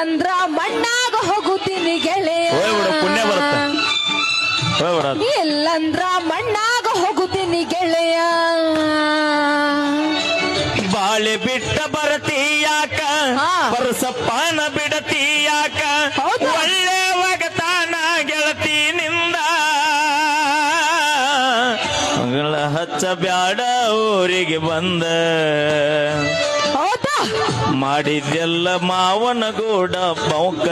ಇಲ್ಲಂದ್ರ ಮಣ್ಣಾಗ ಹೋಗುತ್ತೀನಿ ಗೆಳೆಯ. ಪುಣ್ಯ ಬರುತ್ತೆ. ಇಲ್ಲಂದ್ರ ಮಣ್ಣಾಗ ಹೋಗುತ್ತೀನಿ ಗೆಳೆಯ. ಬಾಳೆ ಬಿಟ್ಟ ಬರತೀಯಾಕ? ಬರಸಪ್ಪನ ಬಿಡತೀಯಾಕ? ಒಳ್ಳೆ ಒಗತಾನ ಗೆಳತಿ ನಿಂದ ಹಚ್ಚ ಬ್ಯಾಡ ಊರಿಗೆ ಬಂದ. ಹೌದಾ ಮಾಡಿದ್ದೆಲ್ಲ ಮಾವನ ಗೋಡ ಬೌಕ